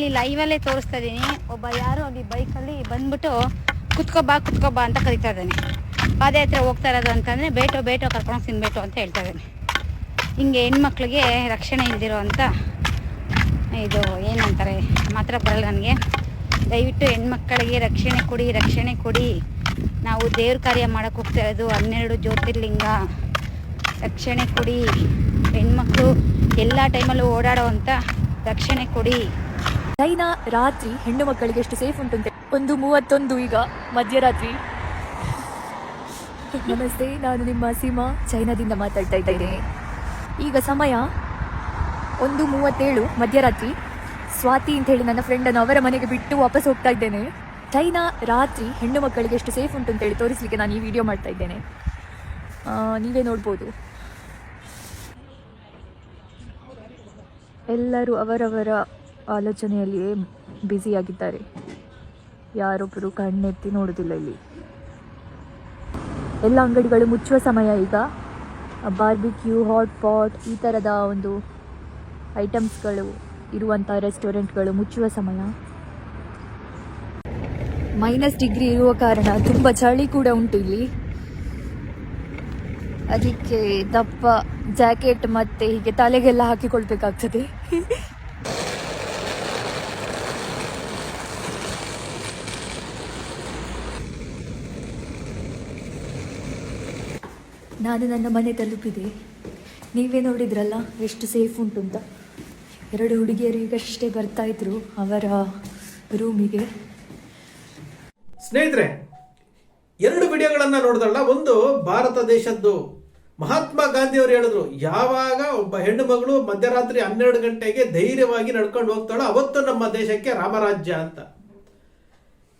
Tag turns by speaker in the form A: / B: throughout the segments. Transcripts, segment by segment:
A: ಇಲ್ಲಿ ಲೈವಲ್ಲೇ ತೋರಿಸ್ತಾ ಇದ್ದೀನಿ. ಒಬ್ಬ ಯಾರೋ ಅಲ್ಲಿ ಬೈಕಲ್ಲಿ ಬಂದ್ಬಿಟ್ಟು ಕುತ್ಕೋಬಾ ಬಾ, ಕುತ್ಕೋ ಬಾ ಅಂತ ಕರಿತಾ ಇದ್ದಾನೆ. ಪಾದಯಾತ್ರೆ ಹೋಗ್ತಾ ಇರೋದು ಅಂತಂದರೆ ಬೇಟೋ ಬೇಟೋ ಕರ್ಕೊಂಡು ತಿನ್ಬೇಟು ಅಂತ ಹೇಳ್ತಾ ಇದ್ದಾನೆ. ಹಿಂಗೆ ಹೆಣ್ಮಕ್ಳಿಗೆ ರಕ್ಷಣೆ ಇಲ್ದಿರೋ ಅಂತ ಇದು ಏನಂತಾರೆ, ಮಾತ್ರ ಬರಲ್ಲ ನನಗೆ. ದಯವಿಟ್ಟು ಹೆಣ್ಮಕ್ಕಳಿಗೆ ರಕ್ಷಣೆ ಕೊಡಿ ರಕ್ಷಣೆ ಕೊಡಿ. ನಾವು ದೇವ್ರ ಕಾರ್ಯ ಮಾಡೋಕೆ ಹೋಗ್ತಾ ಇರೋದು ಹನ್ನೆರಡು ಜ್ಯೋತಿರ್ಲಿಂಗ. ರಕ್ಷಣೆ ಕೊಡಿ. ಹೆಣ್ಮಕ್ಳು ಎಲ್ಲ ಟೈಮಲ್ಲೂ ಓಡಾಡೋ ಅಂತ ರಕ್ಷಣೆ ಕೊಡಿ.
B: ಚೈನಾ ರಾತ್ರಿ ಹೆಣ್ಣು ಮಕ್ಕಳಿಗೆ ಎಷ್ಟು ಸೇಫ್ ಉಂಟಂತೆ ಒಂದು ಮೂವತ್ತೊಂದು ಈಗ, ಮಧ್ಯರಾತ್ರಿ. ನಮಸ್ತೆ, ನಾನು ನಿಮ್ಮ ಸೀಮಾ. ಚೈನಾದಿಂದ ಮಾತಾಡ್ತಾ ಇದ್ದೇನೆ. ಈಗ ಸಮಯ ಒಂದು ಮೂವತ್ತೇಳು, ಮಧ್ಯರಾತ್ರಿ. ಸ್ವಾತಿ ಅಂತ ಹೇಳಿ ನನ್ನ ಫ್ರೆಂಡನ್ನು ಅವರ ಮನೆಗೆ ಬಿಟ್ಟು ವಾಪಸ್ ಹೋಗ್ತಾ ಇದ್ದೇನೆ. ಚೈನಾ, ರಾತ್ರಿ ಹೆಣ್ಣು ಮಕ್ಕಳಿಗೆ ಎಷ್ಟು ಸೇಫ್ ಉಂಟು ಅಂತೇಳಿ ತೋರಿಸಲಿಕ್ಕೆ ನಾನು ಈ ವಿಡಿಯೋ ಮಾಡ್ತಾ ಇದ್ದೇನೆ. ನೀವೇ ನೋಡ್ಬೋದು. ಎಲ್ಲರೂ ಅವರವರ ಆಲೋಚನೆಯಲ್ಲಿಯೇ ಬ್ಯುಸಿಯಾಗಿದ್ದಾರೆ. ಯಾರೊಬ್ಬರು ಕಣ್ಣೆತ್ತಿ ನೋಡುವುದಿಲ್ಲ ಇಲ್ಲಿ. ಎಲ್ಲ ಅಂಗಡಿಗಳು ಮುಚ್ಚುವ ಸಮಯ ಈಗ. ಬಾರ್ಬಿಕ್ಯೂ ಹಾಟ್ ಪಾಟ್ ಈ ಥರದ ಒಂದು ಐಟಮ್ಸ್ಗಳು ಇರುವಂಥ ರೆಸ್ಟೋರೆಂಟ್ಗಳು ಮುಚ್ಚುವ ಸಮಯ. ಮೈನಸ್ ಡಿಗ್ರಿ ಇರುವ ಕಾರಣ ತುಂಬ ಚಳಿ ಕೂಡ ಉಂಟು ಇಲ್ಲಿ. ಅದಕ್ಕೆ ದಪ್ಪ ಜಾಕೆಟ್ ಮತ್ತೆ ಹೀಗೆ ತಲೆಗೆಲ್ಲ ಹಾಕಿಕೊಳ್ಬೇಕಾಗ್ತದೆ. ನಾನು ನನ್ನ ಮನೆ ತಲುಪಿದೆ. ನೀವೇ ನೋಡಿದ್ರಲ್ಲ ಎಷ್ಟು ಸೇಫ್ ಉಂಟು ಅಂತ ಎರಡು ಹುಡುಗಿಯರು ಈಗಷ್ಟೇ ಬರ್ತಾ ಇದ್ರು ಅವರ ರೂಮಿಗೆ
C: ಸ್ನೇಹಿತರೆ, ಎರಡು ವಿಡಿಯೋಗಳನ್ನ ನೋಡಿದ್ರಲ್ಲ, ಒಂದು ಭಾರತ ದೇಶದ್ದು. ಮಹಾತ್ಮ ಗಾಂಧಿ ಅವರು ಹೇಳಿದ್ರು, ಯಾವಾಗ ಒಬ್ಬ ಹೆಣ್ಣು ಮಗಳು ಮಧ್ಯರಾತ್ರಿ ಹನ್ನೆರಡು ಗಂಟೆಗೆ ಧೈರ್ಯವಾಗಿ ನಡ್ಕೊಂಡು ಹೋಗ್ತಾಳೋ ಅವತ್ತು ನಮ್ಮ ದೇಶಕ್ಕೆ ರಾಮರಾಜ್ಯ ಅಂತ.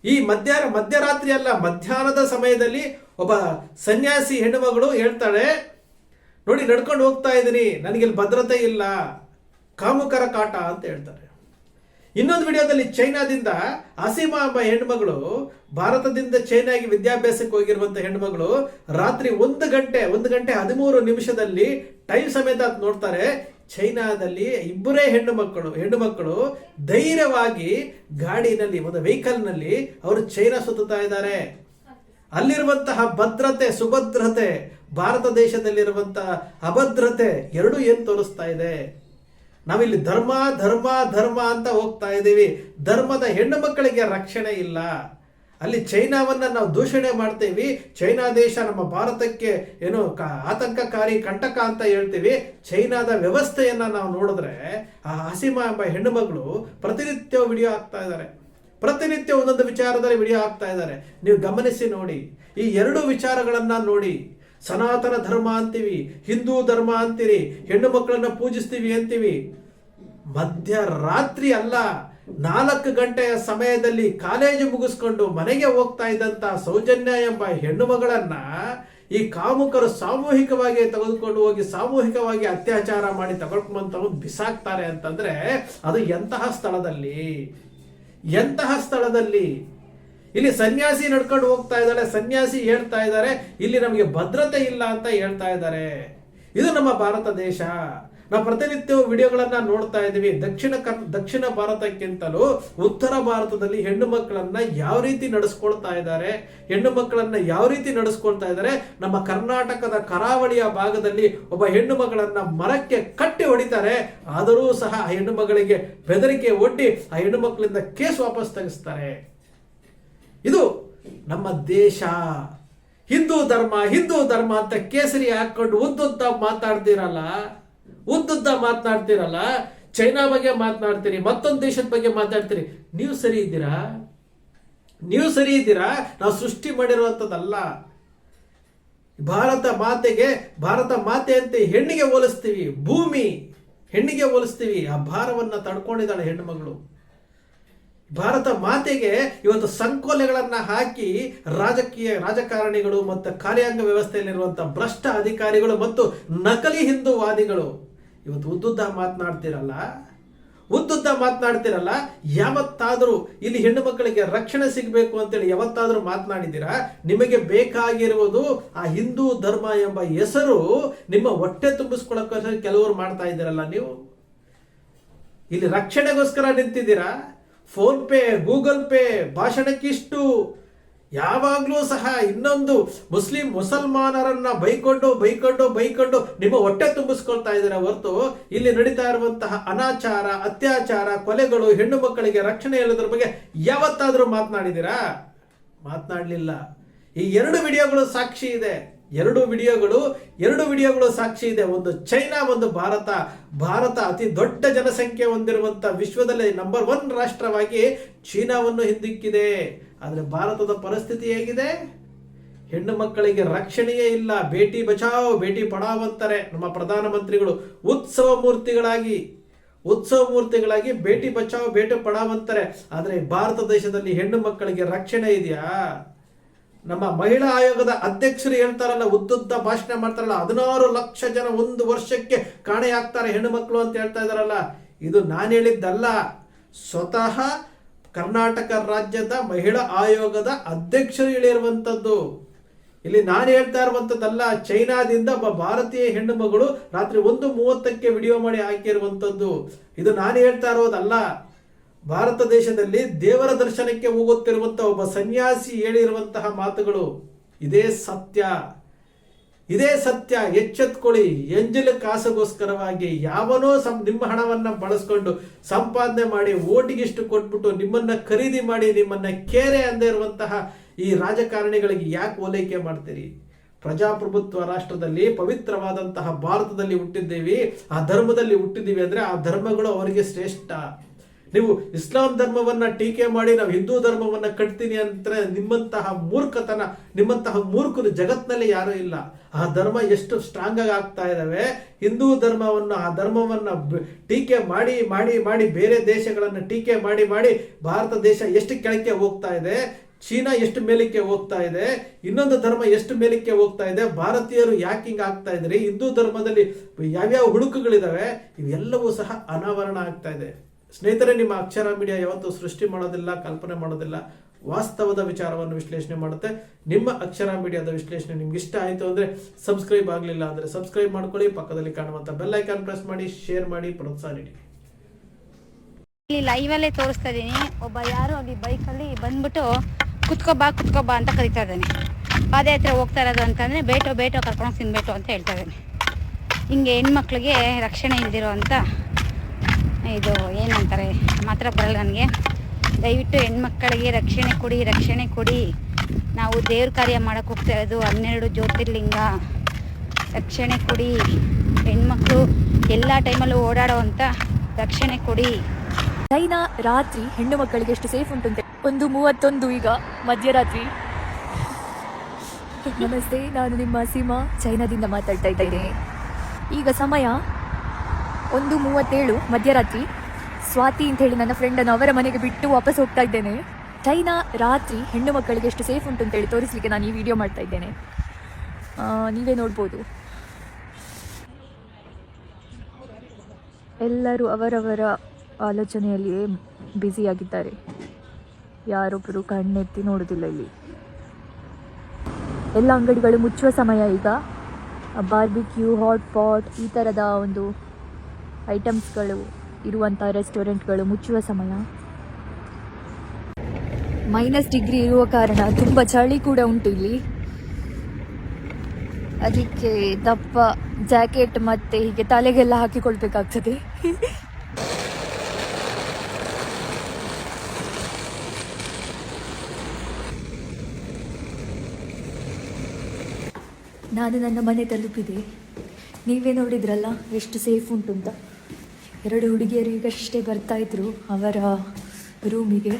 C: ಈ ಮಧ್ಯ ಮಧ್ಯರಾತ್ರಿ ಅಲ್ಲ, ಮಧ್ಯಾಹ್ನದ ಸಮಯದಲ್ಲಿ ಒಬ್ಬ ಸನ್ಯಾಸಿ ಹೆಣ್ಣು ಮಗಳು ಹೇಳ್ತಾಳೆ, ನೋಡಿ, ನಡ್ಕೊಂಡು ಹೋಗ್ತಾ ಇದ್ದೀನಿ ನನಗೆ ಇಲ್ಲಿ ಭದ್ರತೆ ಇಲ್ಲ, ಕಾಮುಕರ ಕಾಟ ಅಂತ ಹೇಳ್ತಾರೆ. ಇನ್ನೊಂದು ವಿಡಿಯೋದಲ್ಲಿ ಚೈನಾದಿಂದ ಅಸೀಮಾ ಎಂಬ ಹೆಣ್ಮಗಳು ಭಾರತದಿಂದ ಚೈನಾಗೆ ವಿದ್ಯಾಭ್ಯಾಸಕ್ಕೆ ಹೋಗಿರುವಂತ ಹೆಣ್ಮಗಳು ರಾತ್ರಿ ಒಂದು ಗಂಟೆ ಒಂದು ಗಂಟೆ ಹದಿಮೂರು ನಿಮಿಷದಲ್ಲಿ ಟೈಮ್ ಸಮೇತ ನೋಡ್ತಾರೆ. ಚೈನಾದಲ್ಲಿ ಇಬ್ಬರೇ ಹೆಣ್ಣು ಮಕ್ಕಳು ಹೆಣ್ಣು ಮಕ್ಕಳು ಧೈರ್ಯವಾಗಿ ಗಾಡಿನಲ್ಲಿ, ಒಂದು ವೆಹಿಕಲ್ನಲ್ಲಿ ಅವರು ಚೈನಾ ಸುತ್ತುತ್ತಾ ಇದ್ದಾರೆ. ಅಲ್ಲಿರುವಂತಹ ಭದ್ರತೆ, ಸುಭದ್ರತೆ, ಭಾರತ ದೇಶದಲ್ಲಿರುವಂತಹ ಅಭದ್ರತೆ ಎರಡೂ ಏನು ತೋರಿಸ್ತಾ ಇದೆ? ನಾವಿಲ್ಲಿ ಧರ್ಮ ಧರ್ಮ ಧರ್ಮ ಅಂತ ಹೋಗ್ತಾ ಇದ್ದೀವಿ. ಧರ್ಮದ ಹೆಣ್ಣು ಮಕ್ಕಳಿಗೆ ರಕ್ಷಣೆ ಇಲ್ಲ. ಅಲ್ಲಿ ಚೈನಾವನ್ನು ನಾವು ದೂಷಣೆ ಮಾಡ್ತೀವಿ. ಚೈನಾ ದೇಶ ನಮ್ಮ ಭಾರತಕ್ಕೆ ಏನು ಕ- ಆತಂಕಕಾರಿ ಕಂಟಕ ಅಂತ ಹೇಳ್ತೀವಿ. ಚೈನಾದ ವ್ಯವಸ್ಥೆಯನ್ನು ನಾವು ನೋಡಿದ್ರೆ ಆ ಹಸಿಮಾ ಎಂಬ ಹೆಣ್ಣು ಮಗಳು ಪ್ರತಿನಿತ್ಯ ವಿಡಿಯೋ ಹಾಕ್ತಾ ಇದ್ದಾರೆ. ಪ್ರತಿನಿತ್ಯ ಒಂದೊಂದು ವಿಚಾರದಲ್ಲಿ ವಿಡಿಯೋ ಆಗ್ತಾ ಇದ್ದಾರೆ. ನೀವು ಗಮನಿಸಿ ನೋಡಿ. ಈ ಎರಡು ವಿಚಾರಗಳನ್ನು ನೋಡಿ. ಸನಾತನ ಧರ್ಮ ಅಂತೀವಿ, ಹಿಂದೂ ಧರ್ಮ ಅಂತೀರಿ, ಹೆಣ್ಣು ಮಕ್ಕಳನ್ನು ಪೂಜಿಸ್ತೀವಿ ಅಂತೀವಿ. ಮಧ್ಯರಾತ್ರಿ ಅಲ್ಲ. ನಾಲ್ಕು ಗಂಟೆಯ ಸಮಯದಲ್ಲಿ ಕಾಲೇಜು ಮುಗಿಸ್ಕೊಂಡು ಮನೆಗೆ ಹೋಗ್ತಾ ಇದ್ದಂತ ಸೌಜನ್ಯ ಎಂಬ ಹೆಣ್ಣು ಮಗಳನ್ನ ಈ ಕಾಮುಕರು ಸಾಮೂಹಿಕವಾಗಿ ತೆಗೆದುಕೊಂಡು ಹೋಗಿ ಸಾಮೂಹಿಕವಾಗಿ ಅತ್ಯಾಚಾರ ಮಾಡಿ ತಗೊಳ್ಕೊಂಬಂಥವ್ರು ಬಿಸಾಕ್ತಾರೆ ಅಂತಂದ್ರೆ ಅದು ಎಂತಹ ಸ್ಥಳದಲ್ಲಿ? ಎಂತಹ ಸ್ಥಳದಲ್ಲಿ? ಇಲ್ಲಿ ಸನ್ಯಾಸಿ ನಡ್ಕೊಂಡು ಹೋಗ್ತಾ ಇದ್ದಾಳೆ, ಸನ್ಯಾಸಿ ಹೇಳ್ತಾ ಇದ್ದಾರೆ, ಇಲ್ಲಿ ನಮಗೆ ಭದ್ರತೆ ಇಲ್ಲ ಅಂತ ಹೇಳ್ತಾ ಇದ್ದಾರೆ. ಇದು ನಮ್ಮ ಭಾರತ ದೇಶ. ನಾವು ಪ್ರತಿನಿತ್ಯ ವಿಡಿಯೋಗಳನ್ನ ನೋಡ್ತಾ ಇದ್ದೀವಿ. ದಕ್ಷಿಣ ಕರ್, ದಕ್ಷಿಣ ಭಾರತಕ್ಕಿಂತಲೂ ಉತ್ತರ ಭಾರತದಲ್ಲಿ ಹೆಣ್ಣು ಮಕ್ಕಳನ್ನ ಯಾವ ರೀತಿ ನಡೆಸ್ಕೊಳ್ತಾ ಇದ್ದಾರೆ, ಹೆಣ್ಣು ಮಕ್ಕಳನ್ನ ಯಾವ ರೀತಿ ನಡೆಸ್ಕೊಳ್ತಾ ಇದ್ದಾರೆ, ನಮ್ಮ ಕರ್ನಾಟಕದ ಕರಾವಳಿಯ ಭಾಗದಲ್ಲಿ ಒಬ್ಬ ಹೆಣ್ಣು ಮಗಳನ್ನ ಮರಕ್ಕೆ ಕಟ್ಟಿ ಹೊಡಿತಾರೆ. ಆದರೂ ಸಹ ಆ ಹೆಣ್ಣು ಮಗಳಿಗೆ ಬೆದರಿಕೆ ಒಡ್ಡಿ ಆ ಹೆಣ್ಣು ಮಕ್ಕಳಿಂದ ಕೇಸ್ ವಾಪಸ್ ತೆಗೆಸ್ತಾರೆ. ಇದು ನಮ್ಮ ದೇಶ. ಹಿಂದೂ ಧರ್ಮ ಹಿಂದೂ ಧರ್ಮ ಅಂತ ಕೇಸರಿ ಹಾಕೊಂಡು ಉದ್ದುದ್ದ ಮಾತಾಡ್ತೀರಲ್ಲ. ಉದ್ದುದ್ದ ಮಾತನಾಡ್ತೀರಲ್ಲ? ಚೈನಾ ಬಗ್ಗೆ ಮಾತನಾಡ್ತೀರಿ, ಮತ್ತೊಂದು ದೇಶದ ಬಗ್ಗೆ ಮಾತಾಡ್ತೀರಿ ನೀವು ಸರಿ ಇದ್ದೀರಾ? ನೀವು ಸರಿ ಇದ್ದೀರಾ? ನಾವು ಸೃಷ್ಟಿ ಮಾಡಿರುವಂಥದ್ದಲ್ಲ. ಭಾರತ ಮಾತೆಗೆ, ಭಾರತ ಮಾತೆ ಅಂತ ಹೆಣ್ಣಿಗೆ ಹೋಲಿಸ್ತೀವಿ. ಭೂಮಿ ಹೆಣ್ಣಿಗೆ ಹೋಲಿಸ್ತೀವಿ. ಆ ಭಾರವನ್ನು ತಡ್ಕೊಂಡಿದ್ದಾಳೆ ಹೆಣ್ಣು ಮಗಳು ಭಾರತ ಮಾತೆಗೆ ಇವತ್ತು ಸಂಕೋಲೆಗಳನ್ನು ಹಾಕಿ ರಾಜಕೀಯ ರಾಜಕಾರಣಿಗಳು ಮತ್ತು ಕಾರ್ಯಾಂಗ ವ್ಯವಸ್ಥೆಯಲ್ಲಿರುವಂಥ ಭ್ರಷ್ಟ ಅಧಿಕಾರಿಗಳು ಮತ್ತು ನಕಲಿ ಹಿಂದೂವಾದಿಗಳು ಇವತ್ತು ಉದ್ದುದ್ದ ಮಾತನಾಡ್ತಿರಲ್ಲ? ಉದ್ದುದ್ದ ಮಾತನಾಡ್ತಿರಲ್ಲ? ಯಾವತ್ತಾದರೂ ಇಲ್ಲಿ ಹೆಣ್ಣು ಮಕ್ಕಳಿಗೆ ರಕ್ಷಣೆ ಸಿಗಬೇಕು ಅಂತೇಳಿ ಯಾವತ್ತಾದರೂ ಮಾತನಾಡಿದ್ದೀರಾ? ನಿಮಗೆ ಬೇಕಾಗಿರುವುದು ಆ ಹಿಂದೂ ಧರ್ಮ ಎಂಬ ಹೆಸರು ನಿಮ್ಮ ಹೊಟ್ಟೆ ತುಂಬಿಸ್ಕೊಳ್ಳೋಕ್ಕೋಸ್ಕರ ಕೆಲವರು ಮಾಡ್ತಾ ಇದ್ದೀರಲ್ಲ ನೀವು? ಇಲ್ಲಿ ರಕ್ಷಣೆಗೋಸ್ಕರ ನಿಂತಿದ್ದೀರಾ? ಫೋನ್ ಪೇ, ಗೂಗಲ್ ಪೇ, ಭಾಷಣಕ್ಕಿಷ್ಟು ಯಾವಾಗಲೂ ಸಹ ಇನ್ನೊಂದು ಮುಸ್ಲಿಂ ಮುಸಲ್ಮಾನರನ್ನ ಬೈಕೊಂಡು ಬೈಕೊಂಡು ಬೈಕೊಂಡು ನಿಮ್ಮ ಹೊಟ್ಟೆ ತುಂಬಿಸ್ಕೊಳ್ತಾ ಇದ್ದಾರೆ ಹೊರತು ಇಲ್ಲಿ ನಡೀತಾ ಇರುವಂತಹ ಅನಾಚಾರ, ಅತ್ಯಾಚಾರ, ಕೊಲೆಗಳು, ಹೆಣ್ಣು ಮಕ್ಕಳಿಗೆ ರಕ್ಷಣೆ ಹೇಳೋದ್ರ ಬಗ್ಗೆ ಯಾವತ್ತಾದರೂ ಮಾತನಾಡಿದ್ದೀರಾ? ಮಾತನಾಡಲಿಲ್ಲ. ಈ ಎರಡು ವಿಡಿಯೋಗಳು ಸಾಕ್ಷಿ ಇದೆ. ಎರಡು ವಿಡಿಯೋಗಳು ಎರಡು ವಿಡಿಯೋಗಳು ಸಾಕ್ಷಿ ಇದೆ. ಒಂದು ಚೈನಾ, ಒಂದು ಭಾರತ. ಭಾರತ ಅತಿ ದೊಡ್ಡ ಜನಸಂಖ್ಯೆ ಹೊಂದಿರುವಂತ ವಿಶ್ವದಲ್ಲಿ ನಂಬರ್ ಒನ್ ರಾಷ್ಟ್ರವಾಗಿ ಚೀನಾವನ್ನು ಹಿಂದಿಕ್ಕಿದೆ. ಆದರೆ ಭಾರತದ ಪರಿಸ್ಥಿತಿ ಹೇಗಿದೆ? ಹೆಣ್ಣು ಮಕ್ಕಳಿಗೆ ರಕ್ಷಣೆಯೇ ಇಲ್ಲ. ಬೇಟಿ ಬಚಾವ್, ಬೇಟಿ ಪಡಾವ್ ಅಂತಾರೆ ನಮ್ಮ ಪ್ರಧಾನಮಂತ್ರಿಗಳು. ಉತ್ಸವ ಮೂರ್ತಿಗಳಾಗಿ ಉತ್ಸವ ಮೂರ್ತಿಗಳಾಗಿ ಬೇಟಿ ಬಚಾವ್ ಭೇಟಿ ಪಡಾವ್ ಅಂತಾರೆ. ಆದರೆ ಭಾರತ ದೇಶದಲ್ಲಿ ಹೆಣ್ಣು ಮಕ್ಕಳಿಗೆ ರಕ್ಷಣೆ ಇದೆಯಾ? ನಮ್ಮ ಮಹಿಳಾ ಆಯೋಗದ ಅಧ್ಯಕ್ಷರು ಹೇಳ್ತಾರಲ್ಲ ಉದ್ದುದ್ದ ಭಾಷಣ ಮಾಡ್ತಾರಲ್ಲ, ಹದಿನಾರು ಲಕ್ಷ ಜನ ಒಂದು ವರ್ಷಕ್ಕೆ ಕಾಣೆಯಾಗ್ತಾರೆ ಹೆಣ್ಣು ಮಕ್ಕಳು ಅಂತ ಹೇಳ್ತಾ ಇದಾರಲ್ಲ. ಇದು ನಾನು ಹೇಳಿದ್ದಲ್ಲ. ಸ್ವತಃ ಕರ್ನಾಟಕ ರಾಜ್ಯದ ಮಹಿಳಾ ಆಯೋಗದ ಅಧ್ಯಕ್ಷರು ಹೇಳಿರುವಂಥದ್ದು ಇಲ್ಲಿ ನಾನು ಹೇಳ್ತಾ ಇರುವಂಥದ್ದಲ್ಲ ಚೈನಾದಿಂದ ಒಬ್ಬ ಭಾರತೀಯ ಹೆಣ್ಣು ಮಗಳು ರಾತ್ರಿ ಒಂದು ಮೂವತ್ತಕ್ಕೆ ವಿಡಿಯೋ ಮಾಡಿ ಹಾಕಿರುವಂಥದ್ದು ಇದು ನಾನು ಹೇಳ್ತಾ ಇರೋದಲ್ಲ. ಭಾರತ ದೇಶದಲ್ಲಿ ದೇವರ ದರ್ಶನಕ್ಕೆ ಹೋಗುತ್ತಿರುವಂತಹ ಒಬ್ಬ ಸನ್ಯಾಸಿ ಹೇಳಿರುವಂತಹ ಮಾತುಗಳು, ಇದೇ ಸತ್ಯ. ಇದೇ ಸತ್ಯ, ಎಚ್ಚೆತ್ಕೊಳ್ಳಿ. ಎಂಜಲ ಕಾಸಗೋಸ್ಕರವಾಗಿ ಯಾವನೋ ಸಂ, ನಿಮ್ಮ ಹಣವನ್ನು ಬಳಸ್ಕೊಂಡು ಸಂಪಾದನೆ ಮಾಡಿ ಓಟಿಗಿಷ್ಟು ಕೊಟ್ಬಿಟ್ಟು ನಿಮ್ಮನ್ನ ಖರೀದಿ ಮಾಡಿ ನಿಮ್ಮನ್ನ ಕೇರೆ ಅಂದೇ ಇರುವಂತಹ ಈ ರಾಜಕಾರಣಿಗಳಿಗೆ ಯಾಕೆ ಓಲೈಕೆ ಮಾಡ್ತೀರಿ? ಪ್ರಜಾಪ್ರಭುತ್ವ ರಾಷ್ಟ್ರದಲ್ಲಿ ಪವಿತ್ರವಾದಂತಹ ಭಾರತದಲ್ಲಿ ಹುಟ್ಟಿದ್ದೀವಿ, ಆ ಧರ್ಮದಲ್ಲಿ ಹುಟ್ಟಿದ್ದೀವಿ ಅಂದ್ರೆ ಆ ಧರ್ಮಗಳು ಅವರಿಗೆ ಶ್ರೇಷ್ಠ. ನೀವು ಇಸ್ಲಾಂ ಧರ್ಮವನ್ನ ಟೀಕೆ ಮಾಡಿ ನಾವು ಹಿಂದೂ ಧರ್ಮವನ್ನ ಕಟ್ತೀನಿ ಅಂತ ನಿಮ್ಮಂತಹ ಮೂರ್ಖತನ, ನಿಮ್ಮಂತಹ ಮೂರ್ಖರು ಜಗತ್ನಲ್ಲಿ ಯಾರೂ ಇಲ್ಲ. ಆ ಧರ್ಮ ಎಷ್ಟು ಸ್ಟ್ರಾಂಗ್ ಆಗಿ ಆಗ್ತಾ ಇದಾವೆ ಹಿಂದೂ ಧರ್ಮವನ್ನು, ಆ ಧರ್ಮವನ್ನ ಟೀಕೆ ಮಾಡಿ ಮಾಡಿ ಮಾಡಿ ಬೇರೆ ದೇಶಗಳನ್ನು ಟೀಕೆ ಮಾಡಿ ಮಾಡಿ ಭಾರತ ದೇಶ ಎಷ್ಟು ಕೆಳಕ್ಕೆ ಹೋಗ್ತಾ ಇದೆ? ಚೀನಾ ಎಷ್ಟು ಮೇಲಕ್ಕೆ ಹೋಗ್ತಾ ಇದೆ? ಇನ್ನೊಂದು ಧರ್ಮ ಎಷ್ಟು ಮೇಲಕ್ಕೆ ಹೋಗ್ತಾ ಇದೆ? ಭಾರತೀಯರು ಯಾಕೆ ಹಿಂಗೆ ಆಗ್ತಾ ಇದ್ರಿ ಹಿಂದೂ ಧರ್ಮದಲ್ಲಿ ಯಾವ್ಯಾವ ಹುಡುಕುಗಳಿದಾವೆ ಇವೆಲ್ಲವೂ ಸಹ ಅನಾವರಣ ಆಗ್ತಾ ಇದೆ. ಸ್ನೇಹಿತರೆ, ನಿಮ್ಮ ಅಕ್ಷರ ಮೀಡಿಯಾ ಯಾವತ್ತೂ ಸೃಷ್ಟಿ ಮಾಡೋದಿಲ್ಲ, ಕಲ್ಪನೆ ಮಾಡೋದಿಲ್ಲ, ವಾಸ್ತವದ ವಿಚಾರವನ್ನು ವಿಶ್ಲೇಷಣೆ ಮಾಡುತ್ತೆ. ನಿಮ್ಮ ಅಕ್ಷರ ಮೀಡಿಯಾದ ವಿಶ್ಲೇಷಣೆ ನಿಮ್ಗೆ ಇಷ್ಟ ಆಯಿತು ಅಂದರೆ ಸಬ್ಸ್ಕ್ರೈಬ್ ಆಗಲಿಲ್ಲ ಅಂದ್ರೆ ಸಬ್ಸ್ಕ್ರೈಬ್ ಮಾಡ್ಕೊಳ್ಳಿ. ಪಕ್ಕದಲ್ಲಿ ಕಾಣುವಂಥ ಬೆಲ್ ಐಕಾನ್ ಪ್ರೆಸ್ ಮಾಡಿ, ಶೇರ್ ಮಾಡಿ, ಪ್ರೋತ್ಸಾಹ ನೀಡಿ.
A: ಇಲ್ಲಿ ಲೈವಲ್ಲೇ ತೋರಿಸ್ತಾ ಇದ್ದೀನಿ. ಒಬ್ಬ ಯಾರು ಅಲ್ಲಿ ಬೈಕಲ್ಲಿ ಬಂದ್ಬಿಟ್ಟು ಕುತ್ಕೋ ಬಾ ಕುತ್ಕೋ ಬಾ ಅಂತ ಕರಿತಾ ಇದ್ದಾನೆ. ಪಾದಯಾತ್ರೆ ಹೋಗ್ತಾ ಇರೋದು ಅಂತಂದರೆ ಬೇಟೋ ಬೇಟೋ ಕರ್ಕೊಂಡು ತಿನ್ಬೇಟು ಅಂತ ಹೇಳ್ತಾ ಇದ್ದಾನೆ. ಹಿಂಗೆ ಹೆಣ್ಮಕ್ಳಿಗೆ ರಕ್ಷಣೆ ಇಲ್ದಿರೋ ಅಂತ ಇದು ಏನಂತಾರೆ? ಮಾತ್ರ ಬರಲ್ಲ ನನಗೆ. ದಯವಿಟ್ಟು ಹೆಣ್ಮಕ್ಕಳಿಗೆ ರಕ್ಷಣೆ ಕೊಡಿ ರಕ್ಷಣೆ ಕೊಡಿ. ನಾವು ದೇವ್ರ ಕಾರ್ಯ ಮಾಡೋಕೆ ಹೋಗ್ತಾ ಇರೋದು ಹನ್ನೆರಡು ಜ್ಯೋತಿರ್ಲಿಂಗ. ರಕ್ಷಣೆ ಕೊಡಿ. ಹೆಣ್ಮಕ್ಳು ಎಲ್ಲ ಟೈಮಲ್ಲೂ ಓಡಾಡೋ ಅಂತ ರಕ್ಷಣೆ ಕೊಡಿ.
B: ಚೈನಾ ರಾತ್ರಿ ಹೆಣ್ಣು ಮಕ್ಕಳಿಗೆ ಎಷ್ಟು ಸೇಫ್ ಉಂಟಂತೆ ಒಂದು ಮೂವತ್ತೊಂದು ಈಗ ಮಧ್ಯರಾತ್ರಿ. ನಮಸ್ತೆ, ನಾನು ನಿಮ್ಮ ಸೀಮಾ. ಚೈನಾದಿಂದ ಮಾತಾಡ್ತಾ ಇದ್ದೇನೆ. ಈಗ ಸಮಯ ಒಂದು ಮೂವತ್ತೇಳು ಮಧ್ಯರಾತ್ರಿ. ಸ್ವಾತಿ ಅಂತ ಹೇಳಿ ನನ್ನ ಫ್ರೆಂಡನ್ನು ಅವರ ಮನೆಗೆ ಬಿಟ್ಟು ವಾಪಸ್ ಹೋಗ್ತಾ ಇದ್ದೇನೆ. ಚೈನಾ ರಾತ್ರಿ ಹೆಣ್ಣು ಮಕ್ಕಳಿಗೆ ಎಷ್ಟು ಸೇಫ್ ಉಂಟು ಅಂತೇಳಿ ತೋರಿಸಲಿಕ್ಕೆ ನಾನು ಈ ವಿಡಿಯೋ ಮಾಡ್ತಾ ಇದ್ದೇನೆ. ನೀವೇ ನೋಡ್ಬೋದು. ಎಲ್ಲರೂ ಅವರವರ ಆಲೋಚನೆಯಲ್ಲಿಯೇ ಬ್ಯುಸಿಯಾಗಿದ್ದಾರೆ ಯಾರೊಬ್ಬರು ಕಣ್ಣೆತ್ತಿ ನೋಡೋದಿಲ್ಲ ಇಲ್ಲಿ. ಎಲ್ಲ ಅಂಗಡಿಗಳು ಮುಚ್ಚುವ ಸಮಯ ಈಗ. ಬಾರ್ಬಿಕ್ಯೂ ಹಾಟ್ ಪಾಟ್ ಈ ಥರದ ಒಂದು ಐಟಮ್ಸ್ಗಳು, ಇರುವಂಥ ರೆಸ್ಟೋರೆಂಟ್ಗಳು ಮುಚ್ಚುವ ಸಮಯ. ಮೈನಸ್ ಡಿಗ್ರಿ ಇರುವ ಕಾರಣ ತುಂಬ ಚಳಿ ಕೂಡ ಉಂಟು ಇಲ್ಲಿ. ಅದಕ್ಕೆ ದಪ್ಪ ಜಾಕೆಟ್ ಮತ್ತೆ ಹೀಗೆ ತಲೆಗೆಲ್ಲ ಹಾಕಿಕೊಳ್ಬೇಕಾಗ್ತದೆ. ನಾನು ನನ್ನ ಮನೆ ತಲುಪಿದೆ. ನೀವೇ ನೋಡಿದ್ರಲ್ಲ ಎಷ್ಟು ಸೇಫ್ ಉಂಟು ಅಂತ ಎರಡು ಹುಡುಗಿಯರು ಈಗಷ್ಟೇ ಬರ್ತಾ ಇದ್ರು ಅವರ ರೂಮಿಗೆ